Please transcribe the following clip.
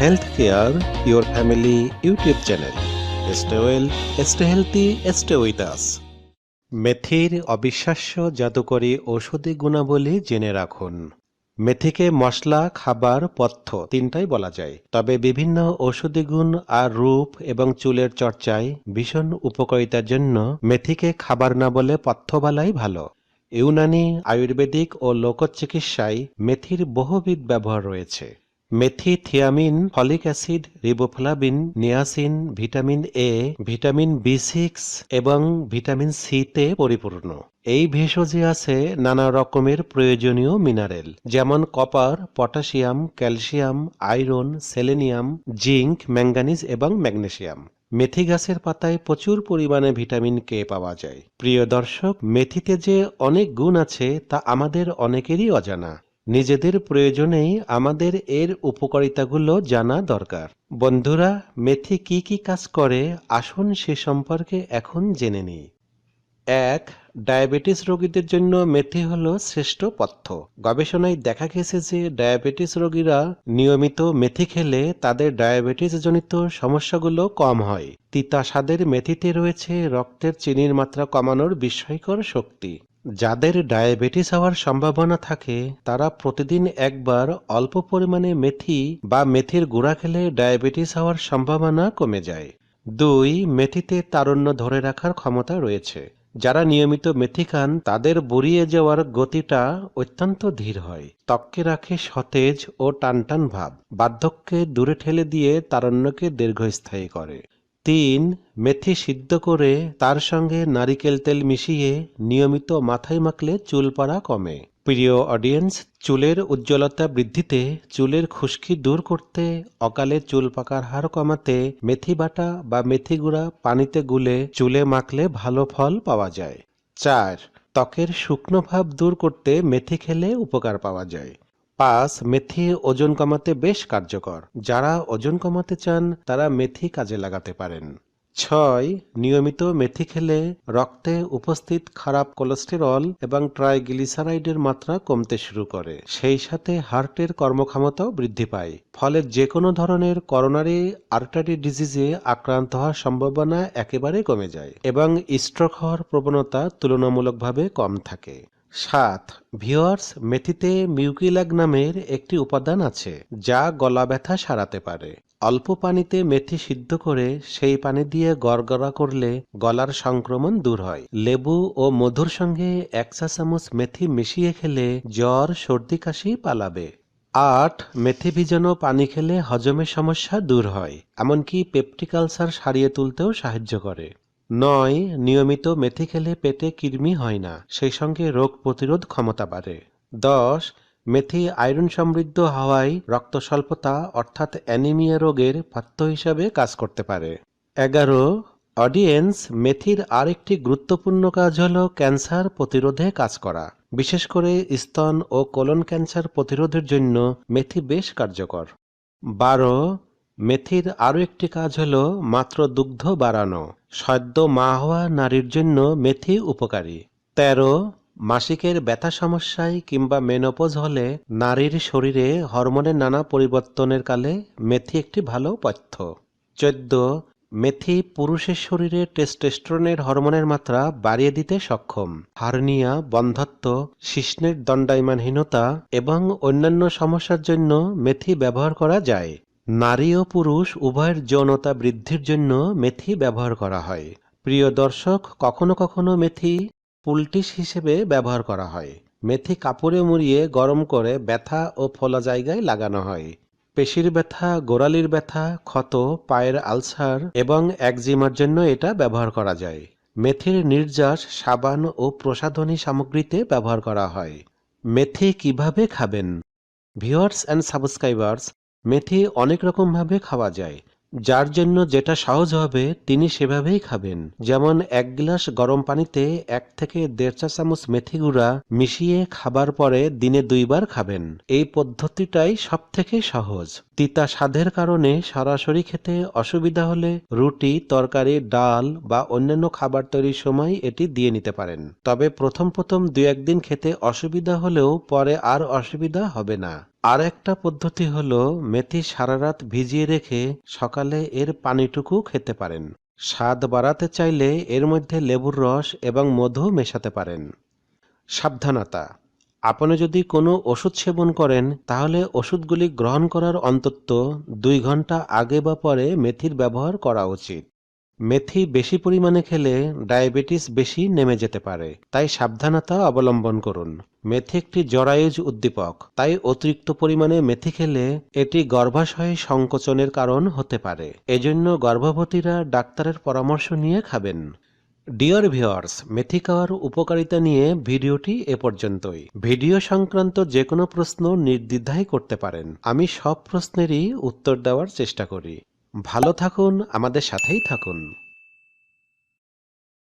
Health care your family YouTube channel stay stay healthy stay with মেথির অবিশ্বাস্য জাদুকরী ঔষধি গুণাবলী জেনে রাখুন। মেথিকে মশলা, খাবার, পথ্য তিনটাই বলা যায়। তবে বিভিন্ন ঔষধি গুণ আর রূপ এবং চুলের চর্চায় ভীষণ উপকারিতার জন্য মেথিকে খাবার না বলে পথ্য বলাই ভালো। ইউনানি, আয়ুর্বেদিক ও লোকচিকিৎসায় মেথির বহুবিধ ব্যবহার রয়েছে। মেথি thiamine folic acid, riboflavin, niacin, vitamin A, vitamin B six এবং ভিটামিন সিতে পরিপূর্ণ। এই ভেষজে আছে নানা রকমের প্রয়োজনীয় মিনারেল, যেমন copper, potassium, calcium, iron, selenium, zinc, manganese এবং ম্যাগনেসিয়াম। মেথি গাছের পাতায় প্রচুর পরিমাণে ভিটামিন কে পাওয়া যায়। প্রিয় দর্শক, মেথিতে যে অনেক গুণ আছে, তা আমাদের অনেকেরই অজানা। নিজেদের প্রয়োজনেই আমাদের এর উপকারিতাগুলো জানা দরকার। বন্ধুরা, মেথি কি কি কাজ করে? আসুন সে সম্পর্কে এখন জেনে নিই। এক, ডায়াবেটিস রোগীদের জন্য মেথি হলো শ্রেষ্ঠ পথ্য। গবেষণায় দেখা গেছে যে ডায়াবেটিস রোগীরা নিয়মিত মেথি খেলে তাদের ডায়াবেটিস জনিত সমস্যাগুলো কম হয়। তিতা স্বাদের মেথিতে রয়েছে রক্তের চিনির মাত্রা কমানোর বিস্ময়কর শক্তি। যাদের ডায়াবেটিস হওয়ার সম্ভাবনা থাকে, তারা প্রতিদিন একবার অল্প পরিমাণে মেথি বা মেথির গুঁড়া খেলে ডায়াবেটিস হওয়ার সম্ভাবনা কমে যায়। দুই, মেথিতে তারুণ্য ধরে রাখার ক্ষমতা রয়েছে। যারা নিয়মিত মেথি খান, তাদের বুড়িয়ে যাওয়ার গতিটা অত্যন্ত ধীর হয়। ত্বককে রাখে সতেজ ও টানটান ভাব। বার্ধক্যে দূরে ঠেলে দিয়ে তারণ্যকে দীর্ঘস্থায়ী করে। তিন মেথি সিদ্ধ করে তার সঙ্গে নারিকেল তেল মিশিয়ে নিয়মিত মাথায় মাখলে চুল পড়া কমে। প্রিয় অডিয়েন্স চুলের উজ্জ্বলতা বৃদ্ধিতে চুলের খুশকি দূর করতে অকালে চুল পাকার হার কমাতে মেথি বাটা বা মেথি গুঁড়া পানিতে গুলে চুলে মাখলে ভালো ফল পাওয়া যায়। চার, ত্বকের শুকনো ভাব দূর করতে মেথি খেলে উপকার পাওয়া যায়। পাঁচ মেথি ওজন কমাতে বেশ কার্যকর। যারা ওজন কমাতে চান, তারা মেথি কাজে লাগাতে পারেন। ছয়, নিয়মিত মেথি খেলে রক্তে উপস্থিত খারাপ কোলেস্টেরল এবং ট্রাইগ্লিসারাইডের মাত্রা কমতে শুরু করে। সেই সাথে হার্টের কর্মক্ষমতাও বৃদ্ধি পায়। ফলে যে কোনো ধরনের করোনারি আর্টারি ডিজিজে আক্রান্ত হওয়ার সম্ভাবনা একেবারে কমে যায় এবং স্ট্রোক হওয়ার প্রবণতা তুলনামূলকভাবে কম থাকে। সাত ভিওয়ার্স মেথিতে মিউকিলাগ নামের একটি উপাদান আছে, যা গলা ব্যথা সারাতে পারে। অল্প পানিতে মেথি সিদ্ধ করে সেই পানি দিয়ে গড়গড়া করলে গলার সংক্রমণ দূর হয়। লেবু ও মধুর সঙ্গে এক চামচ মেথি মিশিয়ে খেলে জ্বর, সর্দি কাশি পালাবে। আট, মেথি ভিজানো পানি খেলে হজমের সমস্যা দূর হয়, এমনকি পেপটিক আলসার সারিয়ে তুলতেও সাহায্য করে। নয়, নিয়মিত মেথি খেলে পেটে কৃমি হয় না, সেই সঙ্গে রোগ প্রতিরোধ ক্ষমতা বাড়ে। দশ, মেথি আয়রন সমৃদ্ধ হওয়ায় রক্ত স্বল্পতা অর্থাৎ অ্যানিমিয়া রোগের পাথ্য হিসাবে কাজ করতে পারে। এগারো, অডিয়েন্স, মেথির আরেকটি গুরুত্বপূর্ণ কাজ হল ক্যান্সার প্রতিরোধে কাজ করা। বিশেষ করে স্তন ও কোলন ক্যান্সার প্রতিরোধের জন্য মেথি বেশ কার্যকর। বারো, মেথির আরও একটি কাজ হল মাত্র দুগ্ধ বাড়ানো। সদ্য মা হওয়া নারীর জন্য মেথি উপকারী। তেরো, মাসিকের ব্যথা সমস্যায় কিংবা মেনোপজ হলে নারীর শরীরে হরমোনের নানা পরিবর্তনের কালে মেথি একটি ভালো পথ্য চোদ্দ, মেথি পুরুষের শরীরে টেস্টেস্ট্রনের হরমোনের মাত্রা বাড়িয়ে দিতে সক্ষম। হার্নিয়া বন্ধত্ব শিশ্নের দণ্ডায়মানহীনতা এবং অন্যান্য সমস্যার জন্য মেথি ব্যবহার করা যায়। নারী ও পুরুষ উভয়ের যৌনতা বৃদ্ধির জন্য মেথি ব্যবহার করা হয়। প্রিয় দর্শক, কখনো কখনো মেথি পুলটিস হিসেবে ব্যবহার করা হয়। মেথি কাপড়ে মুড়িয়ে গরম করে ব্যথা ও ফোলা জায়গায় লাগানো হয়। পেশির ব্যথা, গোড়ালির ব্যথা, ক্ষত, পায়ের আলসার এবং একজিমার জন্য এটা ব্যবহার করা যায়। মেথির নির্যাস, সাবান ও প্রসাধনী সামগ্রীতে ব্যবহার করা হয়। মেথি কীভাবে খাবেন? ভিউয়ার্স অ্যান্ড সাবস্ক্রাইবার্স মেথি অনেক রকমভাবে খাওয়া যায়। যার জন্য যেটা সহজ হবে, তিনি সেভাবেই খাবেন। যেমন এক গ্লাস গরম পানিতে এক থেকে দেড় চা চামচ মেথি গুঁড়া মিশিয়ে খাবার পরে দিনে দুইবার খাবেন। এই পদ্ধতিটাই সব থেকে সহজ। তিতা স্বাদের কারণে সরাসরি খেতে অসুবিধা হলে রুটি, তরকারি, ডাল বা অন্যান্য খাবার তৈরির সময় এটি দিয়ে নিতে পারেন। তবে প্রথম প্রথম দু একদিন খেতে অসুবিধা হলেও পরে আর অসুবিধা হবে না। আর একটা পদ্ধতি হলো মেথি সারা রাত ভিজিয়ে রেখে সকালে এর পানিটুকু খেতে পারেন। স্বাদ বাড়াতে চাইলে এর মধ্যে লেবুর রস এবং মধু মেশাতে পারেন। সাবধানতা। আপনি যদি কোনো ওষুধ সেবন করেন, তাহলে ওষুধগুলি গ্রহণ করার অন্তত দুই ঘণ্টা আগে বা পরে মেথির ব্যবহার করা উচিত। মেথি বেশি পরিমাণে খেলে ডায়াবেটিস বেশি নেমে যেতে পারে, তাই সাবধানতা অবলম্বন করুন। মেথি একটি জরায়ুজ উদ্দীপক, তাই অতিরিক্ত পরিমাণে মেথি খেলে এটি গর্ভাশয়ে সংকোচনের কারণ হতে পারে। এজন্য গর্ভবতীরা ডাক্তারের পরামর্শ নিয়ে খাবেন। ডিয়ার ভিওয়ার্স মেথি খাওয়ার উপকারিতা নিয়ে ভিডিওটি এ পর্যন্তই। ভিডিও সংক্রান্ত যে কোনো প্রশ্ন নির্দ্বিধায় করতে পারেন। আমি সব প্রশ্নেরই উত্তর দেওয়ার চেষ্টা করি। ভালো থাকুন আমাদের সাথেই থাকুন।